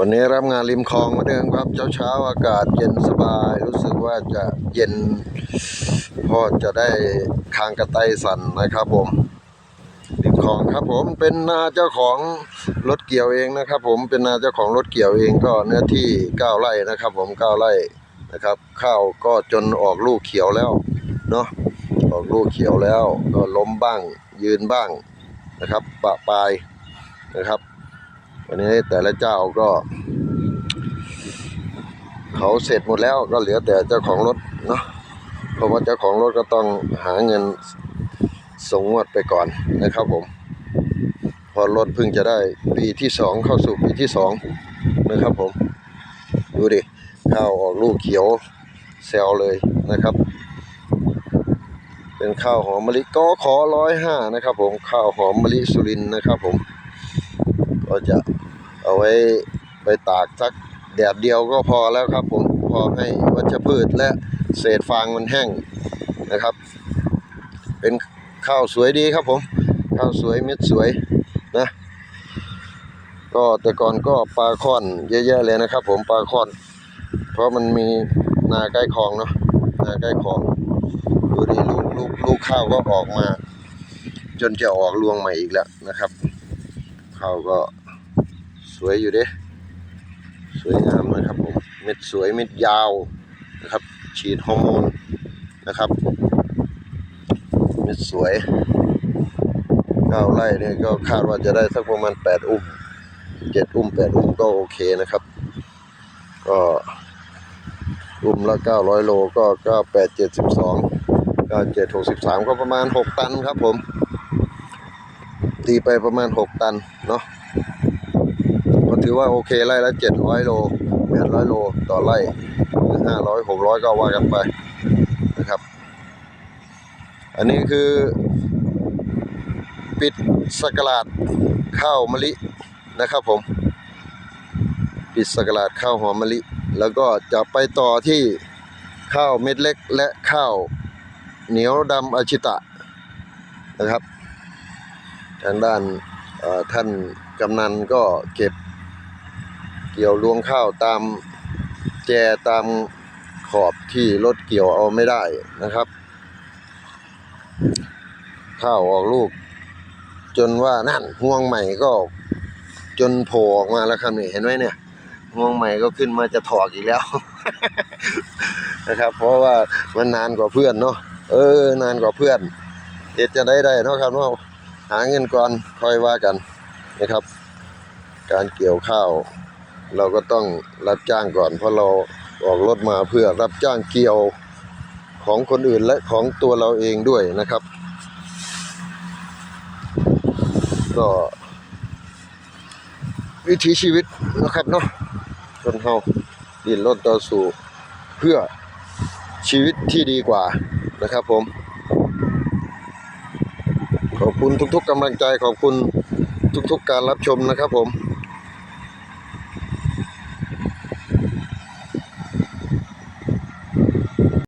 วันนี้รับงานริมคลองมาเดิมครับ เช้าเช้าอากาศเย็นสบาย รู้สึกว่าจะเย็นพอจะได้คางกระไตสั่นนะครับผมริมคลองครับผมเป็นนาเจ้าของรถเกี่ยวเองนะครับ ผมเป็นนาเจ้าของรถเกี่ยวเองก็เนื้อที่เก้าไร่นะครับ ผมเก้าไร่นะครับ ข้าวก็จนออกลูกเขียวแล้วเนาะออกลูกเขียวแล้วก็ล้มบ้างยืนบ้างนะครับปะปลายนะครับ วันนี้แต่ละเจ้าก็ เขาเสร็จหมดแล้วก็เหลือแต่เจ้าของรถเนาะเพราะว่าเจ้าของรถก็ต้องหาเงินส่งงวดไปก่อนนะครับผม พอรถเพิ่งจะได้ปีที่สองเข้าสู่ปีที่สองนะครับผม ดูดิข้าวออกลูกเขียวแซวเลยนะครับ เป็นข้าวหอมมะลิก็ขอร้อยห้านะครับผมข้าวหอมมะลิสุรินนะครับผม ก็จะเอาไว้ไปตากสักแดดเดียวก็พอแล้วครับผมพอให้วัชพืชและเศษฟางมันแห้งนะครับ เป็นข้าวสวยดีครับผม ข้าวสวยเม็ดสวยนะก็แต่ก่อนก็ปลาค่อนเยอะแยะเลยนะครับ ผมปลาค่อน เพราะมันมีนาใกล้คลองเนาะนาใกล้คลองดูดิลูกลูกลูกข้าวก็ออกมา จนจะออกรวงใหม่อีกแล้วนะครับ ข้าวก็สวยอยู่เด้สวยงามนะครับผมเม็ดสวยเม็ดยาวนะครับ ฉีดฮอร์โมนนะครับเม็ดสวยเก้าไร่เนี่ยก็คาดว่าจะได้สักประมาณแปดอุ้มเจ็ดอุ้มแปดอุ้มก็โอเคนะครับ ก็อุ้มละเก้าร้อยโลก็เก้าแปดเจ็ดสิบสองเก้าเจ็ดหกสิบสามก็ประมาณหกตันครับผม ตีไปประมาณหกตันเนาะก็ถือว่าโอเคไร่ละเจ็ดร้อยโลแปดร้อยโลต่อไร่หรือห้าร้อยหกร้อยก็ว่ากันไปนะครับ อันนี้คือ ปิดสกราดข้าวมะลินะครับผม ปิดสกราดข้าวหอมมะลิ แล้วก็จะไปต่อที่ข้าวเม็ดเล็กและข้าวเหนียวดำอาชิตะนะครับ ทางด้านท่านกำนันก็เก็บเกี่ยวรวงข้าวตามแจตามขอบที่รถเกี่ยวเอาไม่ได้นะครับ ข้าวออกลูก จนว่านั่นห่วงใหม่ก็จนโผล่ออกมาแล้วครับนี่เห็นไหมเนี่ยห่วงใหม่ก็ขึ้นมาจะถอกอีกแล้ว นะครับ เพราะว่ามันนานกว่าเพื่อนเนาะเออนานกว่าเพื่อนเอ็ดจะได้ได้เนาะครับเนาะ หาเงินก่อนค่อยว่ากันนะครับ การเกี่ยวข้าว เราก็ต้องรับจ้างก่อน เพราะเราออกรถมาเพื่อรับจ้างเกี่ยวของคนอื่นและของตัวเราเองด้วยนะครับ ก็วิถีชีวิตนะครับเนาะคนเฮาดิ้นรนต่อสู้เพื่อชีวิตที่ดีกว่านะครับผม ขอบคุณทุกๆกำลังใจขอบคุณทุกๆการรับชมนะครับผม